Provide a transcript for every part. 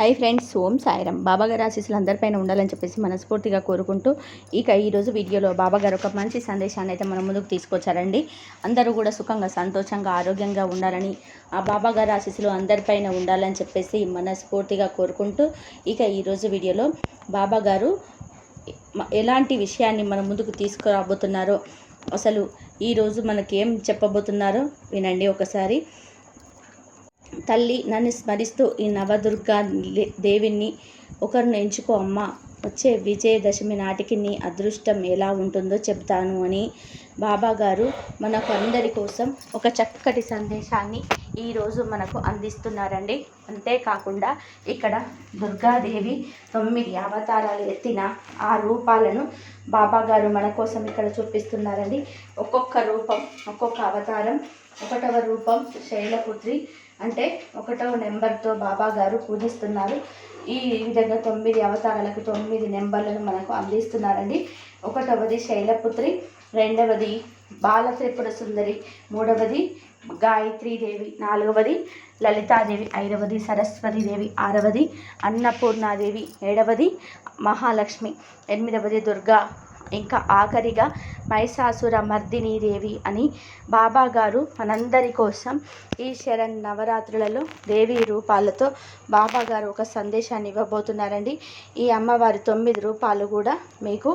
Hi friends ఓం సాయిరం బాబాగారి ఆశీస్సులు అందరిపైన ఉండాలని చెప్పేసి మనస్ఫూర్తిగా కోరుకుంటూ ఇక ఈరోజు వీడియోలో బాబాగారు ఒక మంచి సందేశాన్ని అయితే మన ముందుకు తీసుకొచ్చారండి. అందరూ కూడా సుఖంగా సంతోషంగా ఆరోగ్యంగా ఉండాలని ఆ బాబాగారి ఆశీస్సులు అందరిపైన ఉండాలని చెప్పేసి మనస్ఫూర్తిగా కోరుకుంటూ ఇక ఈరోజు వీడియోలో బాబాగారు ఎలాంటి విషయాన్ని మన ముందుకు తీసుకురాబోతున్నారో అసలు ఈరోజు మనకేం చెప్పబోతున్నారో వినండి ఒకసారి. తల్లి నన్ను స్మరిస్తూ ఈ నవదుర్గా దేవిని ఒకరిని ఎంచుకో అమ్మ. వచ్చే విజయదశమి నాటికి నీ అదృష్టం ఎలా ఉంటుందో చెప్తాను అని బాబా గారు మనకు అందరి కోసం ఒక చక్కటి సందేశాన్ని ఈరోజు మనకు అందిస్తున్నారండి. అంతేకాకుండా ఇక్కడ దుర్గాదేవి తొమ్మిది అవతారాలు ఎత్తిన ఆ రూపాలను బాబా గారు మన కోసం ఇక్కడ చూపిస్తున్నారండి. ఒక్కొక్క రూపం ఒక్కొక్క అవతారం ఒకటవ రూపం శైలపుత్రి అంటే ఒకటవ నెంబర్తో బాబా గారు పూజిస్తున్నారు. ఈ విధంగా తొమ్మిది అవతారాలకు తొమ్మిది నెంబర్లను మనకు అందిస్తున్నారండి. ఒకటవది శైలపుత్రి రెండవది బాలత్రిపుర సుందరి మూడవది గాయత్రీదేవి నాలుగవది లలితాదేవి ఐదవది సరస్వతీదేవి ఆరవది అన్నపూర్ణాదేవి ఏడవది మహాలక్ష్మి ఎనిమిదవది దుర్గా ఇంకా ఆఖరిగా మహిషాసుర మర్దిని దేవి అని బాబా గారు మనందరి కోసం ఈ శరణ్ నవరాత్రులలో దేవి రూపాలతో బాబా గారు ఒక సందేశాన్ని ఇవ్వబోతున్నారండి. ఈ అమ్మవారి తొమ్మిది రూపాలు కూడా మీకు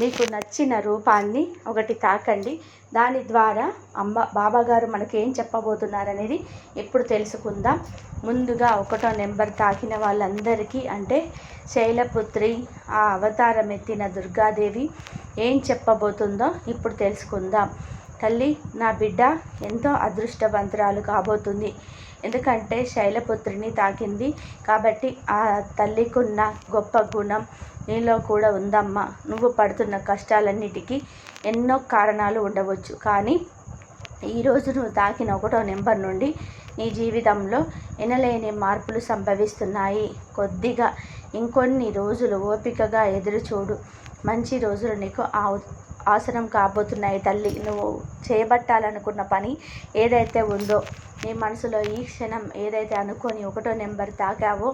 మీకు నచ్చిన రూపాన్ని ఒకటి తాకండి. దాని ద్వారా అమ్మ బాబాగారు మనకేం ఏం చెప్పబోతున్నారనేది ఇప్పుడు తెలుసుకుందాం. ముందుగా ఒకటో నెంబర్ తాకిన వాళ్ళందరికీ అంటే శైలపుత్రి ఆ అవతారం ఎత్తిన దుర్గాదేవి ఏం చెప్పబోతుందో ఇప్పుడు తెలుసుకుందాం. తల్లి నా బిడ్డ ఎంతో అదృష్టవంతురాలు కాబోతుంది. ఎందుకంటే శైలపుత్రిని తాకింది కాబట్టి ఆ తల్లికున్న గొప్ప గుణం నీలో కూడా ఉందమ్మా. నువ్వు పడుతున్న కష్టాలన్నిటికీ ఎన్నో కారణాలు ఉండవచ్చు. కానీ ఈరోజు నువ్వు తాకిన ఒకటో నెంబర్ నుండి నీ జీవితంలో ఎనలేని మార్పులు సంభవిస్తున్నాయి. కొద్దిగా ఇంకొన్ని రోజులు ఓపికగా ఎదురుచూడు. మంచి రోజులు నీకు ఆ ఆసనం కాబోతున్నాయి తల్లి. నువ్వు చేపట్టాలనుకున్న పని ఏదైతే ఉందో నీ మనసులో ఈ క్షణం ఏదైతే అనుకొని ఒకటో నెంబర్ తాకావో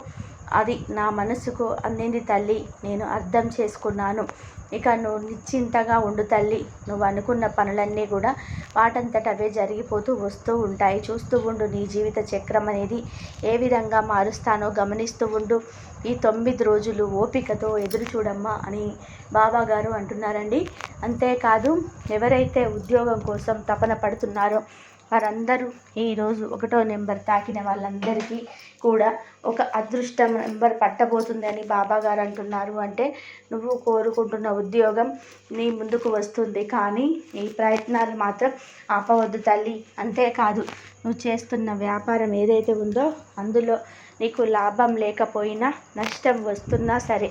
అది నా మనసుకు అందింది తల్లి. నేను అర్థం చేసుకున్నాను. ఇక నువ్వు నిశ్చింతగా ఉండు తల్లి. నువ్వు అనుకున్న పనులన్నీ కూడా వాటంతట అవే జరిగిపోతూ వస్తూ ఉంటాయి. చూస్తూ ఉండు నీ జీవిత చక్రం అనేది ఏ విధంగా మారుస్తానో గమనిస్తూ ఉండు. ఈ తొమ్మిది రోజులు ఓపికతో ఎదురు చూడమ్మా అని బాబాగారు అంటున్నారండి. అంతేకాదు ఎవరైతే ఉద్యోగం కోసం తపన పడుతున్నారో వారందరూ ఈరోజు ఒకటో నెంబర్ తాకిన వాళ్ళందరికీ కూడా ఒక అదృష్టం నెంబర్ పట్టబోతుందని బాబాగారు అంటున్నారు. అంటే నువ్వు కోరుకుంటున్న ఉద్యోగం నీ ముందుకు వస్తుంది. కానీ నీ ప్రయత్నాలు మాత్రం ఆపవద్దు తల్లి. అంతేకాదు నువ్వు చేస్తున్న వ్యాపారం ఏదైతే ఉందో అందులో నీకు లాభం లేకపోయినా నష్టం వస్తున్నా సరే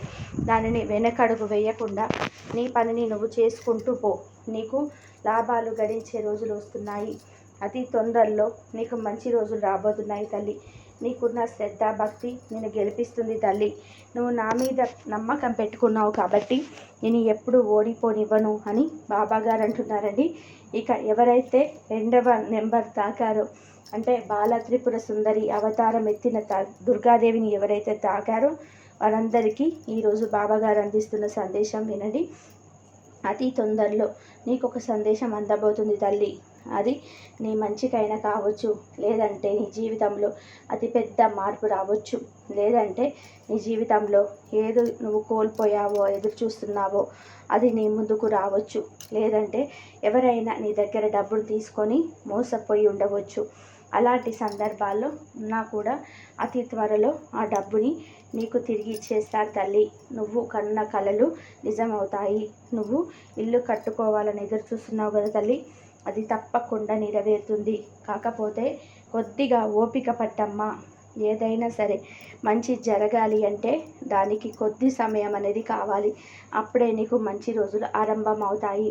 దానిని వెనకడుగు వేయకుండా నీ పనిని నువ్వు చేసుకుంటూ పో. నీకు లాభాలు గడించే రోజులు వస్తున్నాయి. అతి తొందరలో నీకు మంచి రోజులు రాబోతున్నాయి తల్లి. నీకున్న శ్రద్ధ భక్తి నేను గెలిపిస్తుంది తల్లి. నువ్వు నా మీద నమ్మకం పెట్టుకున్నావు కాబట్టి నేను ఎప్పుడు ఓడిపోనివ్వను అని బాబాగారు అంటున్నారండి. ఇక ఎవరైతే రెండవ నెంబర్ తాకారో అంటే బాల త్రిపుర సుందరి అవతారం ఎత్తిన తా దుర్గాదేవిని ఎవరైతే తాకారో వారందరికీ ఈరోజు బాబాగారు అందిస్తున్న సందేశం వినండి. అతి తొందరలో నీకు ఒక సందేశం అందబోతుంది తల్లి. అది నీ మంచికైనా కావచ్చు. లేదంటే నీ జీవితంలో అతిపెద్ద మార్పు రావచ్చు. లేదంటే నీ జీవితంలో ఏదో నువ్వు కోల్పోయావో ఎదురు చూస్తున్నావో అది నీ ముందుకు రావచ్చు. లేదంటే ఎవరైనా నీ దగ్గర డబ్బులు తీసుకొని మోసపోయి ఉండవచ్చు. అలాంటి సందర్భాల్లో ఉన్నా కూడా అతి త్వరలో ఆ డబ్బుని నీకు తిరిగి ఇచ్చేస్తారు తల్లి. నువ్వు కన్న కలలు నిజమవుతాయి. నువ్వు ఇల్లు కట్టుకోవాలని ఎదురు చూస్తున్నావు కదా తల్లి. అది తప్పకుండా నెరవేరుతుంది. కాకపోతే కొద్దిగా ఓపిక పట్టమ్మా. ఏదైనా సరే మంచి జరగాలి అంటే దానికి కొద్ది సమయం అనేది కావాలి. అప్పుడే నీకు మంచి రోజులు ఆరంభం అవుతాయి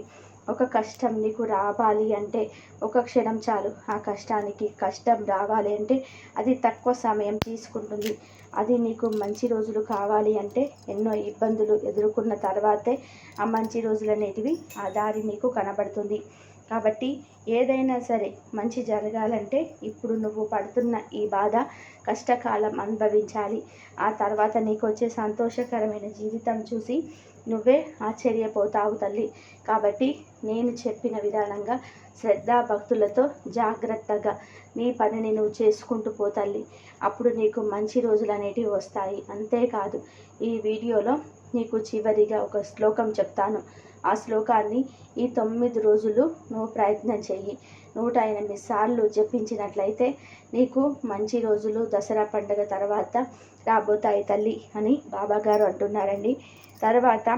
ఒక కష్టం నీకు రావాలి అంటే ఒక క్షణం చాలు. ఆ కష్టానికి కష్టం రావాలి అంటే అది తక్కువ సమయం తీసుకుంటుంది. అది నీకు మంచి రోజులు కావాలి అంటే ఎన్నో ఇబ్బందులు ఎదుర్కొన్న తర్వాతే ఆ మంచి రోజులు అనేటివి ఆ దారి నీకు కనబడుతుంది. కాబట్టి ఏదైనా సరే మంచి జరగాలంటే ఇప్పుడు నువ్వు పడుతున్న ఈ బాధ కష్టకాలం అనుభవించాలి. ఆ తర్వాత నీకు వచ్చే సంతోషకరమైన జీవితం చూసి నువ్వే ఆశ్చర్యపోతావు తల్లి. కాబట్టి నేను చెప్పిన విధానంగా శ్రద్ధా భక్తులతో జాగ్రత్తగా నీ పనిని నువ్వు చేసుకుంటూ పోతల్లి అప్పుడు నీకు మంచి రోజులు అనేటివి వస్తాయి. అంతేకాదు ఈ వీడియోలో నీకు చివరిగా ఒక శ్లోకం చెప్తాను. ఆ శ్లోకాన్ని ఈ తొమ్మిది రోజులు నువ్వు ప్రయత్నం చెయ్యి. నూట ఎనిమిది సార్లు జపించినట్లయితే నీకు మంచి రోజులు దసరా పండుగ తర్వాత రాబోతాయి తల్లి అని బాబాగారు అంటున్నారండి. తర్వాత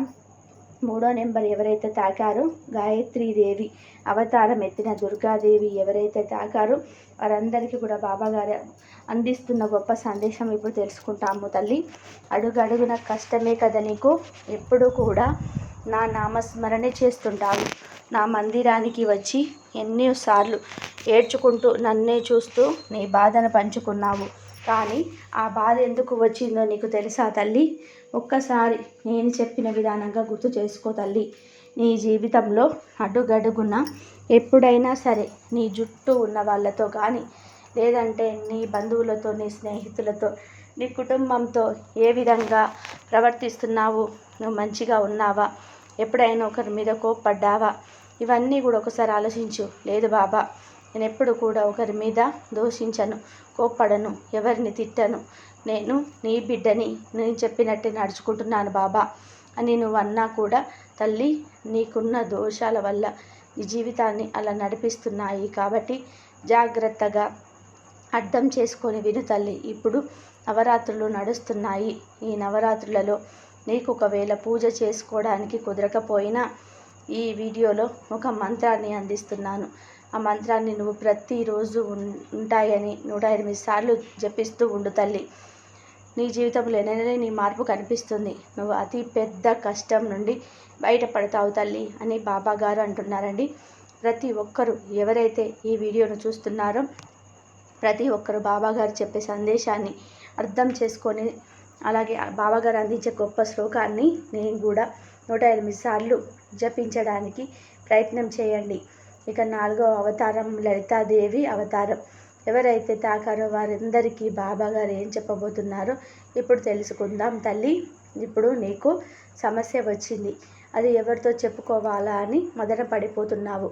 మూడో నెంబర్ ఎవరైతే తాకారో గాయత్రీదేవి అవతారం ఎత్తిన దుర్గాదేవి ఎవరైతే తాకారో వారందరికీ కూడా బాబాగారు అందిస్తున్న గొప్ప సందేశం ఇప్పుడు తెలుసుకుంటాము తల్లి. అడుగడుగున కష్టమే కదా నీకు ఎప్పుడు కూడా నా నామస్మరణే చేస్తుంటావు. నా మందిరానికి వచ్చి ఎన్నోసార్లు ఏడ్చుకుంటూ నన్నే చూస్తూ నీ బాధను పంచుకున్నావు. కానీ ఆ బాధ ఎందుకు వచ్చిందో నీకు తెలుసా తల్లి? ఒక్కసారి నేను చెప్పిన విధానంగా గుర్తు చేసుకో తల్లి. నీ జీవితంలో అడుగడుగున ఎప్పుడైనా సరే నీ జుట్టు ఉన్న వాళ్ళతో కానీ లేదంటే నీ బంధువులతో నీ స్నేహితులతో నీ కుటుంబంతో ఏ విధంగా ప్రవర్తిస్తున్నావు? నువ్వు మంచిగా ఉన్నావా? ఎప్పుడైనా ఒకరి మీద కోప్పడ్డావా? ఇవన్నీ కూడా ఒకసారి ఆలోచించు. లేదు బాబా నేను ఎప్పుడు కూడా ఒకరి మీద దోషించను కోప్పడను ఎవరిని తిట్టను. నేను నీ బిడ్డని నేను చెప్పినట్టే నడుచుకుంటున్నాను బాబా అని నువ్వు అన్నా కూడా తల్లి నీకున్న దోషాల వల్ల నీ జీవితాన్ని అలా నడిపిస్తున్నాయి కాబట్టి జాగ్రత్తగా అర్థం చేసుకొని విను తల్లి. ఇప్పుడు నవరాత్రులు నడుస్తున్నాయి. ఈ నవరాత్రులలో నీకు ఒకవేళ పూజ చేసుకోవడానికి కుదరకపోయినా ఈ వీడియోలో ఒక మంత్రాన్ని అందిస్తున్నాను. ఆ మంత్రాన్ని నువ్వు ప్రతిరోజు ఉంటాయని నూట ఎనిమిది సార్లు జపిస్తూ ఉండు తల్లి. నీ జీవితంలో ఎన్నైనా నీ మార్పు కనిపిస్తుంది. నువ్వు అతి పెద్ద కష్టం నుండి బయటపడతావు తల్లి అని బాబా గారు అంటున్నారండి. ప్రతి ఒక్కరు ఎవరైతే ఈ వీడియోను చూస్తున్నారో ప్రతి ఒక్కరు బాబా గారు చెప్పే సందేశాన్ని అర్థం చేసుకొని అలాగే బాబాగారు అందించే గొప్ప శ్లోకాన్ని నేను కూడా నూట ఎనిమిది సార్లు జపించడానికి ప్రయత్నం చేయండి. ఇక నాలుగో అవతారం లలితాదేవి అవతారం. ఎవరైతే తాకారో వారందరికీ బాబాగారు ఏం చెప్పబోతున్నారో ఇప్పుడు తెలుసుకుందాం తల్లి. ఇప్పుడు నీకు సమస్య వచ్చింది. అది ఎవరితో చెప్పుకోవాలా అని మొదట పడిపోతున్నావు.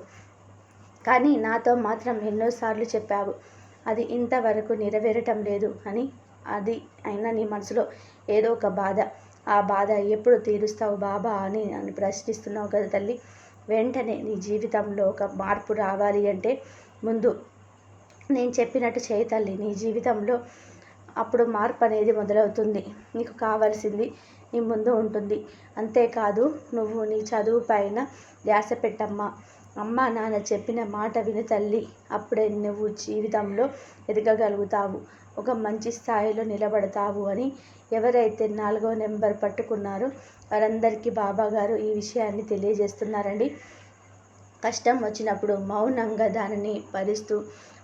కానీ నాతో మాత్రం ఎన్నోసార్లు చెప్పావు. అది ఇంతవరకు నెరవేరటం లేదు అని అది అయినా నీ మనసులో ఏదో ఒక బాధ. ఆ బాధ ఎప్పుడు తీరుస్తావు బాబా అని నన్ను ప్రశ్నిస్తున్నావు కదా తల్లి. వెంటనే నీ జీవితంలో ఒక మార్పు రావాలి అంటే ముందు నేను చెప్పినట్టు చేయి తల్లి. నీ జీవితంలో అప్పుడు మార్పు అనేది మొదలవుతుంది. నీకు కావాల్సింది నీ ముందు ఉంటుంది. అంతేకాదు నువ్వు నీ చదువు పైన ధ్యాస పెట్టమ్మా. అమ్మ నాన్న చెప్పిన మాట విని తల్లి అప్పుడే నువ్వు జీవితంలో ఎదగగలుగుతావు ఒక మంచి స్థాయిలో నిలబడతావు అని ఎవరైతే నాలుగో నెంబర్ పట్టుకున్నారో వారందరికీ బాబాగారు ఈ విషయాన్ని తెలియజేస్తున్నారండి. కష్టం వచ్చినప్పుడు మౌనంగా దానిని భరిస్తూ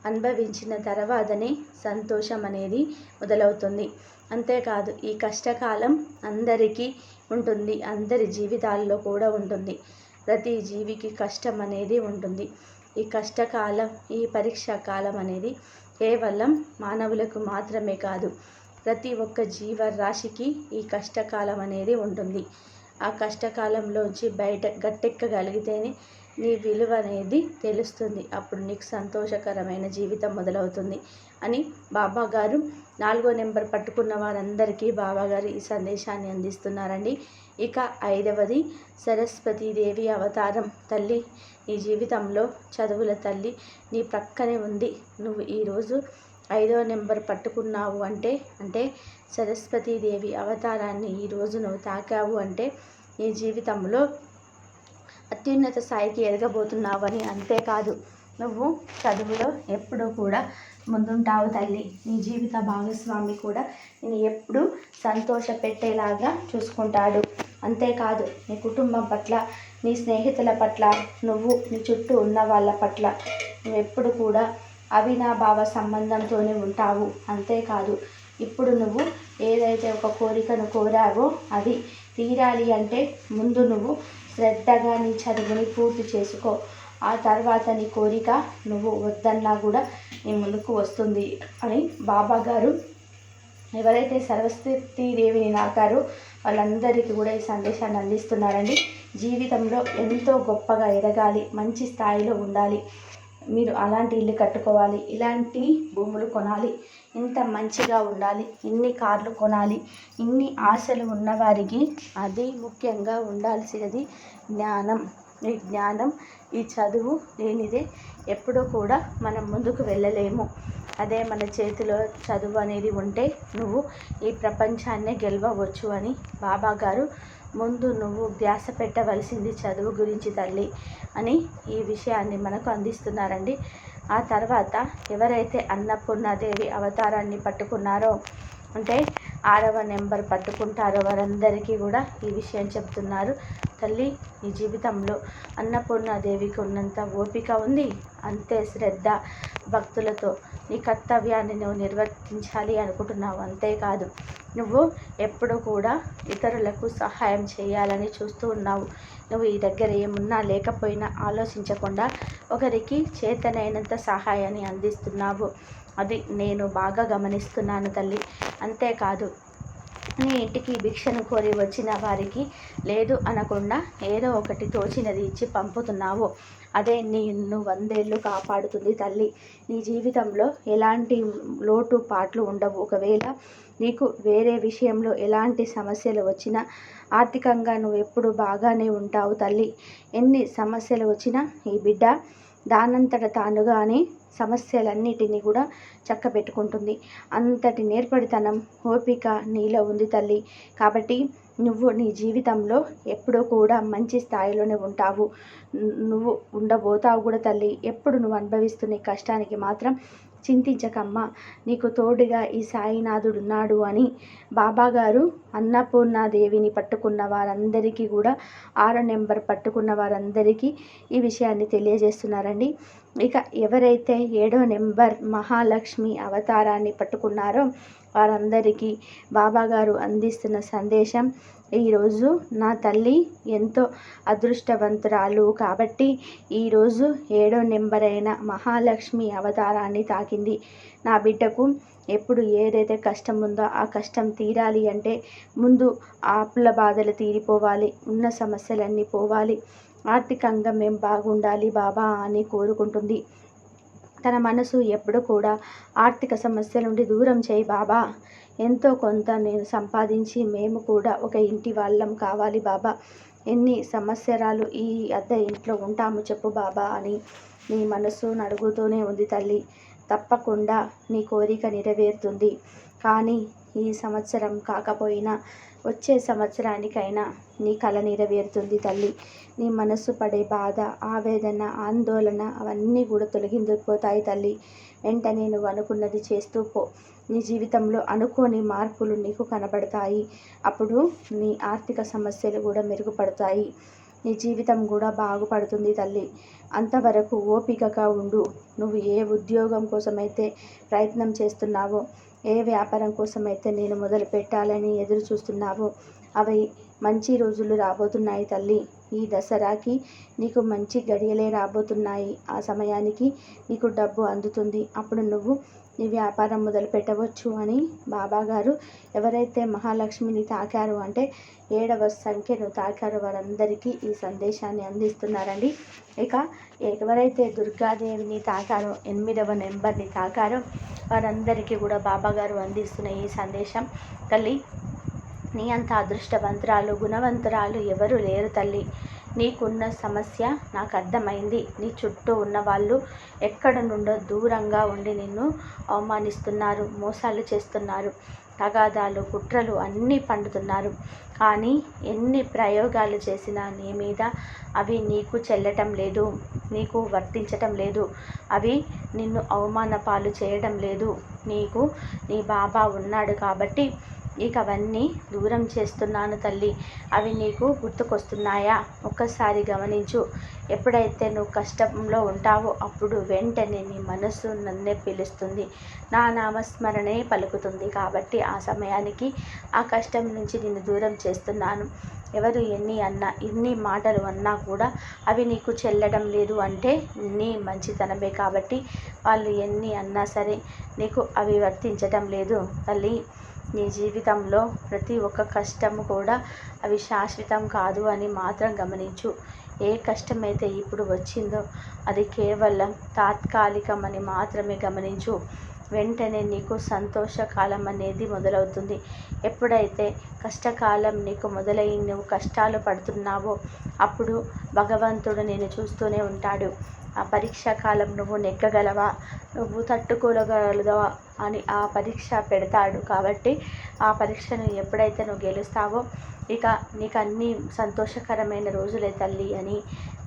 అనుభవించిన తర్వాతనే సంతోషం అనేది మొదలవుతుంది. అంతేకాదు ఈ కష్టకాలం అందరికీ ఉంటుంది అందరి జీవితాల్లో కూడా ఉంటుంది. ప్రతి జీవికి కష్టం అనేది ఉంటుంది. ఈ కష్టకాలం ఈ పరీక్ష కాలం అనేది కేవలం మానవులకు మాత్రమే కాదు ప్రతి ఒక్క జీవరాశికి ఈ కష్టకాలం అనేది ఉంటుంది. ఆ కష్టకాలంలోంచి బయట గట్టెక్కగలిగితేనే నీ విలువ అనేది తెలుస్తుంది. అప్పుడు నీకు సంతోషకరమైన జీవితం మొదలవుతుంది. అని బాబాగారు నాలుగో నెంబర్ పట్టుకున్న వారందరికీ బాబాగారు ఈ సందేశాన్ని అందిస్తున్నారండి. ఇక ఐదవది సరస్వతీదేవి అవతారం. తల్లి నీ జీవితంలో చదువుల తల్లి నీ ప్రక్కనే ఉంది. నువ్వు ఈరోజు ఐదవ నెంబర్ పట్టుకున్నావు అంటే అంటే సరస్వతీదేవి అవతారాన్ని ఈరోజు నువ్వు తాకావు అంటే నీ జీవితంలో అత్యున్నత స్థాయికి ఎదగబోతున్నావని అంతేకాదు. నువ్వు చదువులో ఎప్పుడూ కూడా ముందుంటావు తల్లి. నీ జీవిత భాగస్వామి కూడా నేను ఎప్పుడూ సంతోష పెట్టేలాగా చూసుకుంటాడు. అంతేకాదు నీ కుటుంబం పట్ల నీ స్నేహితుల పట్ల నువ్వు నీ చుట్టూ ఉన్న వాళ్ళ పట్ల నువ్వు ఎప్పుడు కూడా అవినాభావ సంబంధంతోనే ఉంటావు. అంతేకాదు ఇప్పుడు నువ్వు ఏదైతే ఒక కోరికను కోరావో అది తీరాలి అంటే ముందు నువ్వు శ్రద్ధగా నీ చదువుని పూర్తి చేసుకో. ఆ తర్వాత నీ కోరిక నువ్వు వద్దన్నా కూడా నీ ముందుకు వస్తుంది అని బాబా గారు ఎవరైతే సరస్వతి దేవిని నాకారో వాళ్ళందరికీ కూడా ఈ సందేశాన్ని అందిస్తున్నారండి. జీవితంలో ఎంతో గొప్పగా ఎదగాలి మంచి స్థాయిలో ఉండాలి. మీరు అలాంటి ఇల్లు కట్టుకోవాలి ఇలాంటి భూములు కొనాలి ఇంత మంచిగా ఉండాలి ఇన్ని కార్లు కొనాలి ఇన్ని ఆశలు ఉన్నవారికి అది ముఖ్యంగా ఉండాల్సినది జ్ఞానం. ఈ జ్ఞానం ఈ చదువు లేనిదే ఎప్పుడూ కూడా మనం ముందుకు వెళ్ళలేము. అదే మన చేతిలో చదువు అనేది ఉంటే నువ్వు ఈ ప్రపంచాన్నే గెలవవచ్చు అని బాబా గారు ముందు నువ్వు ధ్యాస పెట్టవలసింది చదువు గురించి తల్లి అని ఈ విషయాన్ని మనకు అందిస్తున్నారండి. ఆ తర్వాత ఎవరైతే అన్నపూర్ణాదేవి అవతారాన్ని పట్టుకున్నారో అంటే ఆరవ నెంబర్ పట్టుకుంటారో వారందరికీ కూడా ఈ విషయం చెప్తున్నారు. తల్లి నీ జీవితంలో అన్నపూర్ణాదేవికి ఉన్నంత ఓపిక ఉంది. అంతే శ్రద్ధ భక్తులతో నీ కర్తవ్యాన్ని నువ్వు నిర్వర్తించాలి అనుకుంటున్నావు. అంతేకాదు నువ్వు ఎప్పుడు కూడా ఇతరులకు సహాయం చేయాలని చూస్తూ ఉన్నావు. నువ్వు ఈ దగ్గర ఏమున్నా లేకపోయినా ఆలోచించకుండా ఒకరికి చేతనైనంత సహాయాన్ని అందిస్తున్నావు. అది నేను బాగా గమనిస్తున్నాను తల్లి. అంతేకాదు నీ ఇంటికి భిక్షను కోరి వచ్చిన వారికి లేదు అనకుండా ఏదో ఒకటి తోచినది ఇచ్చి పంపుతున్నావు. అదే నిన్ను వందేళ్ళు కాపాడుతుంది తల్లి. నీ జీవితంలో ఎలాంటి లోటు పాట్లు ఉండవు. ఒకవేళ నీకు వేరే విషయంలో ఎలాంటి సమస్యలు వచ్చినా ఆర్థికంగా నువ్వు ఎప్పుడు బాగానే ఉంటావు తల్లి. ఎన్ని సమస్యలు వచ్చినా ఈ బిడ్డ దానంతట తానుగానే సమస్యలన్నిటినీ కూడా చక్కబెట్టుకుంటుంది. అంతటి నేర్పడితనం ఓపిక నీలో ఉంది తల్లి. కాబట్టి నువ్వు నీ జీవితంలో ఎప్పుడూ కూడా మంచి స్థాయిలోనే ఉంటావు. నువ్వు ఉండబోతావు కూడా తల్లి. ఎప్పుడు నువ్వు అనుభవిస్తున్న కష్టానికి మాత్రం చింతించకమ్మా. నీకు తోడుగా ఈ సాయినాథుడు ఉన్నాడు అని బాబాగారు అన్నపూర్ణాదేవిని పట్టుకున్న వారందరికీ కూడా ఆరో నెంబర్ పట్టుకున్న వారందరికీ ఈ విషయాన్ని తెలియజేస్తున్నారండి. ఇక ఎవరైతే ఏడో నెంబర్ మహాలక్ష్మి అవతారాన్ని పట్టుకున్నారో వారందరికీ బాబాగారు అందిస్తున్న సందేశం ఈరోజు నా తల్లి ఎంతో అదృష్టవంతురాలు కాబట్టి ఈరోజు ఏడో నెంబర్ అయిన మహాలక్ష్మి అవతారాన్ని తాకింది. నా బిడ్డకు ఎప్పుడు ఏదైతే కష్టం ఉందో ఆ కష్టం తీరాలి అంటే ముందు ఆపుల బాధలు తీరిపోవాలి ఉన్న సమస్యలన్నీ పోవాలి. ఆర్థికంగా మేము బాగుండాలి బాబా అని కోరుకుంటుంది. తన మనసు ఎప్పుడు కూడా ఆర్థిక సమస్యల నుండి దూరం చేయి బాబా. ఎంతో కొంత నేను సంపాదించి మేము కూడా ఒక ఇంటి వాళ్ళం కావాలి బాబా. ఎన్ని సంవత్సరాలు ఈ అద్దె ఇంట్లో ఉంటాము చెప్పు బాబా అని నీ మనసు నడుగుతూనే ఉంది తల్లి. తప్పకుండా నీ కోరిక నెరవేరుతుంది. కానీ ఈ సంవత్సరం కాకపోయినా వచ్చే సంవత్సరానికైనా నీ కళ నెరవేరుతుంది తల్లి. నీ మనసు పడే బాధ ఆవేదన ఆందోళన అవన్నీ కూడా తొలగిందిపోతాయి తల్లి. వెంటనే నువ్వు అనుకున్నది చేస్తూ పో. నీ జీవితంలో అనుకోని మార్పులు నీకు కనబడతాయి. అప్పుడు నీ ఆర్థిక సమస్యలు కూడా మెరుగుపడతాయి. నీ జీవితం కూడా బాగుపడుతుంది తల్లి. అంతవరకు ఓపికగా ఉండు. నువ్వు ఏ ఉద్యోగం కోసమైతే ప్రయత్నం చేస్తున్నావో ఏ వ్యాపారం కోసమైతే నేను మొదలు పెట్టాలని ఎదురు చూస్తున్నావో అవి మంచి రోజులు రాబోతున్నాయి తల్లి. ఈ దసరాకి నీకు మంచి గడియలే రాబోతున్నాయి. ఆ సమయానికి నీకు డబ్బు అందుతుంది. అప్పుడు నువ్వు నీ వ్యాపారం మొదలు పెట్టవచ్చు అని బాబాగారు ఎవరైతే మహాలక్ష్మిని తాకారు అంటే ఏడవ సంఖ్యను తాకారు వారందరికీ ఈ సందేశాన్ని అందిస్తున్నారండి. ఇక ఎవరైతే దుర్గాదేవిని తాకారో ఎనిమిదవ నెంబర్ని తాకారో వారందరికీ కూడా బాబాగారు అందిస్తున్న ఈ సందేశం. తల్లి నీ అంత అదృష్టవంతురాలు గుణవంతురాలు ఎవరు లేరు తల్లి. నీకున్న సమస్య నాకు అర్థమైంది. నీ చుట్టూ ఉన్న వాళ్ళు ఎక్కడ నుండో దూరంగా ఉండి నిన్ను అవమానిస్తున్నారు మోసాలు చేస్తున్నారు. తగాదాలు కుట్రలు అన్నీ పండుతున్నారు. కానీ ఎన్ని ప్రయోగాలు చేసినా నీ మీద అవి నీకు చెల్లటం లేదు నీకు వర్తించటం లేదు. అవి నిన్ను అవమాన పాలు చేయడం లేదు. నీకు నీ బాబా ఉన్నాడు కాబట్టి ఇక అవన్నీ దూరం చేస్తున్నాను తల్లి. అవి నీకు గుర్తుకొస్తున్నాయా? ఒక్కసారి గమనించు. ఎప్పుడైతే నువ్వు కష్టంలో ఉంటావో అప్పుడు వెంటనే నీ మనసు నన్నే పిలుస్తుంది. నా నామస్మరణే పలుకుతుంది కాబట్టి ఆ సమయానికి ఆ కష్టం నుంచి నిన్ను దూరం చేస్తున్నాను. ఎవరు ఎన్ని అన్నా ఎన్ని మాటలు అన్నా కూడా అవి నీకు చెల్లడం లేదు అంటే నీ మంచితనమే కాబట్టి వాళ్ళు ఎన్ని అన్నా సరే నీకు అవి వర్తించటం లేదు తల్లి. నీ జీవితంలో ప్రతి ఒక్క కష్టం కూడా అవి శాశ్వతం కాదు అని మాత్రం గమనించు. ఏ కష్టమైతే ఇప్పుడు వచ్చిందో అది కేవలం తాత్కాలికమని మాత్రమే గమనించు. వెంటనే నీకు సంతోషకాలం అనేది మొదలవుతుంది. ఎప్పుడైతే కష్టకాలం నీకు మొదలై నువ్వు కష్టాలు పడుతున్నావో అప్పుడు భగవంతుడు నేను చూస్తూనే ఉంటాడు. ఆ పరీక్షా కాలం నువ్వు నెగ్గగలవా? నువ్వు తట్టుకోగలగలవా? అని ఆ పరీక్ష పెడతాడు. కాబట్టి ఆ పరీక్షను ఎప్పుడైతే నువ్వు గెలుస్తావో ఇక నీకు అన్ని సంతోషకరమైన రోజులే తల్లి అని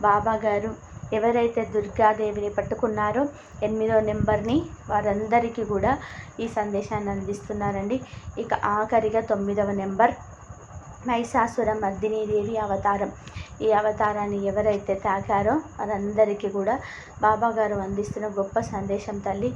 బాబా గారు ఎవరైతే దుర్గాదేవిని పట్టుకున్నారో ఎనిమిదో నెంబర్ని వారందరికీ కూడా ఈ సందేశాన్ని అందిస్తున్నారండి. ఇక ఆఖరిగా తొమ్మిదవ నెంబర్ మహిషాసుర మర్దినీదేవి అవతారం. ఈ అవతారాన్ని ఎవరైతే తాకారో వారందరికీ కూడా బాబాగారు అందిస్తున్న గొప్ప సందేశం తల్లి.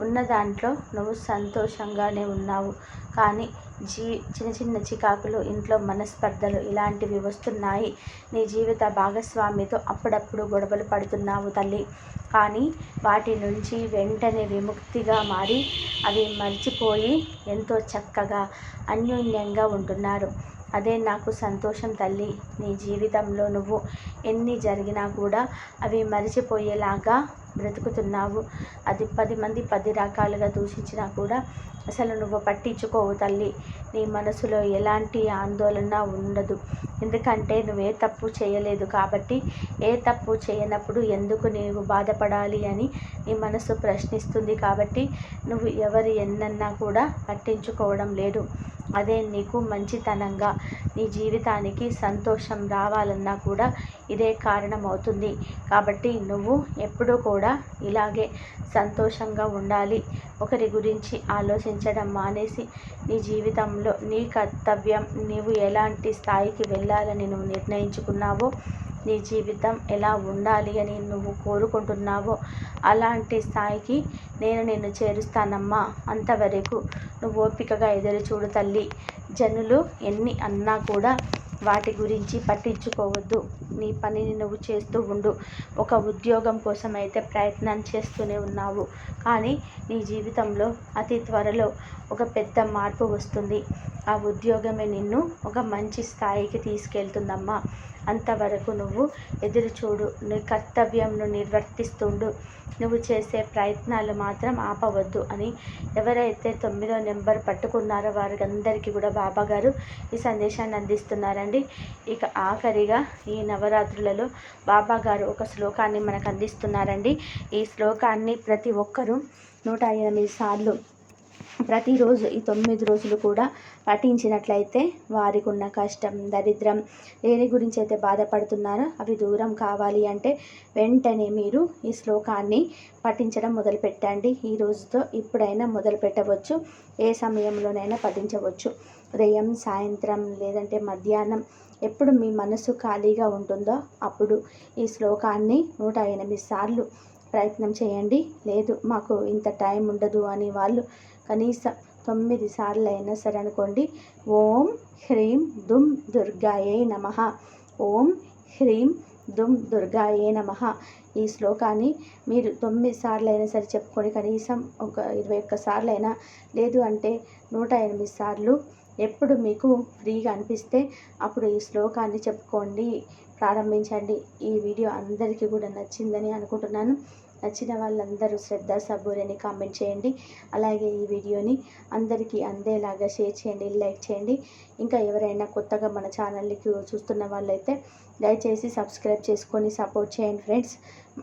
ఉన్న దాంట్లో నువ్వు సంతోషంగానే ఉన్నావు. కానీ జీ చిన్న చిన్న చికాకులు ఇంట్లో మనస్పర్ధలు ఇలాంటివి వస్తున్నాయి. నీ జీవిత భాగస్వామితో అప్పుడప్పుడు గొడవలు పడుతున్నావు తల్లి. కానీ వాటి నుంచి వెంటనే విముక్తిగా మారి అవి మర్చిపోయి ఎంతో చక్కగా అన్యోన్యంగా ఉంటున్నారు. అదే నాకు సంతోషం తల్లి. నీ జీవితంలో నువ్వు ఎన్ని జరిగినా కూడా అవి మరిచిపోయేలాగా బ్రతుకుతున్నావు. అది పది మంది పది రకాలుగా దూషించినా కూడా అసలు నువ్వు పట్టించుకోవు తల్లి. నీ మనసులో ఎలాంటి ఆందోళన ఉండదు. ఎందుకంటే నువ్వే తప్పు చేయలేదు కాబట్టి ఏ తప్పు చేయనప్పుడు ఎందుకు నీవు బాధపడాలి అని నీ మనసు ప్రశ్నిస్తుంది కాబట్టి నువ్వు ఎవరు ఎన్నన్నా కూడా పట్టించుకోవడం లేదు. అదే నీకు మంచితనంగా నీ జీవితానికి సంతోషం రావాలన్నా కూడా ఇదే కారణమవుతుంది. కాబట్టి నువ్వు ఎప్పుడూ కూడా ఇలాగే సంతోషంగా ఉండాలి. ఒకరి గురించి ఆలోచించడం మానేసి నీ జీవితంలో నీ కర్తవ్యం నీవు ఎలాంటి స్థాయికి వెళ్ళాలని నువ్వు నిర్ణయించుకున్నావో నీ జీవితం ఎలా ఉండాలి అని నువ్వు కోరుకుంటున్నావో అలాంటి స్థాయికి నేను నిన్ను చేరుస్తానమ్మా. అంతవరకు నువ్వు ఓపికగా ఎదురు చూడు తల్లి. జనులు ఎన్ని అన్నా కూడా వాటి గురించి పట్టించుకోవద్దు. నీ పనిని నువ్వు చేస్తూ ఉండు. ఒక ఉద్యోగం కోసం అయితే ప్రయత్నం చేస్తూనే ఉన్నావు. కానీ నీ జీవితంలో అతి త్వరలో ఒక పెద్ద మార్పు వస్తుంది. ఆ ఉద్యోగమే నిన్ను ఒక మంచి స్థాయికి తీసుకెళ్తుందమ్మా. అంతవరకు నువ్వు ఎదురు చూడు నీ కర్తవ్యంను నిర్వర్తిస్తుండు. నువ్వు చేసే ప్రయత్నాలు మాత్రం ఆపవద్దు అని ఎవరైతే తొమ్మిదో నెంబర్ పట్టుకున్నారో వారికి అందరికీ కూడా బాబాగారు ఈ సందేశాన్ని అందిస్తున్నారండి. ఇక ఆఖరిగా ఈ నవరాత్రులలో బాబాగారు ఒక శ్లోకాన్ని మనకు అందిస్తున్నారండి. ఈ శ్లోకాన్ని ప్రతి ఒక్కరూ నూట ఎనిమిది సార్లు ప్రతిరోజు ఈ తొమ్మిది రోజులు కూడా పఠించినట్లయితే వారికి ఉన్న కష్టం దరిద్రం దేని గురించి అయితే బాధపడుతున్నారో. అవి దూరం కావాలి అంటే వెంటనే మీరు ఈ శ్లోకాన్ని పఠించడం మొదలుపెట్టండి. ఈ రోజుతో ఇప్పుడైనా మొదలు పెట్టవచ్చు ఏ సమయంలోనైనా పఠించవచ్చు. ఉదయం సాయంత్రం లేదంటే మధ్యాహ్నం ఎప్పుడు మీ మనసు ఖాళీగా ఉంటుందో అప్పుడు ఈ శ్లోకాన్ని నూట ఎనిమిది సార్లు ప్రయత్నం చేయండి. లేదు మాకు ఇంత టైం ఉండదు అని వాళ్ళు కనీసం తొమ్మిది సార్లు అయినా సరే అనుకోండి. ఓం హ్రీం దుమ్ దుర్గాయే నమ. ఓం హ్రీం దుమ్ దుర్గాయే నమ. ఈ శ్లోకాన్ని మీరు తొమ్మిది సార్లు అయినా సరే చెప్పుకొని కనీసం ఒక ఇరవై ఒక్క సార్లు అయినా లేదు అంటే నూట ఎనిమిది సార్లు ఎప్పుడు మీకు ఫ్రీగా అనిపిస్తే అప్పుడు ఈ శ్లోకాన్ని చెప్పుకోండి ప్రారంభించండి. ఈ వీడియో అందరికీ కూడా నచ్చిందని అనుకుంటున్నాను. నచ్చిన వాళ్ళందరూ శ్రద్ధ సబూరిని కామెంట్ చేయండి. అలాగే ఈ వీడియోని అందరికీ అందేలాగా షేర్ చేయండి లైక్ చేయండి. ఇంకా ఎవరైనా కొత్తగా మన ఛానల్కి చూస్తున్న వాళ్ళైతే దయచేసి సబ్స్క్రైబ్ చేసుకొని సపోర్ట్ చేయండి ఫ్రెండ్స్.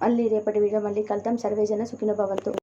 మళ్ళీ రేపటి వీడియో మళ్ళీ కలుద్దాం. సర్వేజన సుఖిన భవంతు.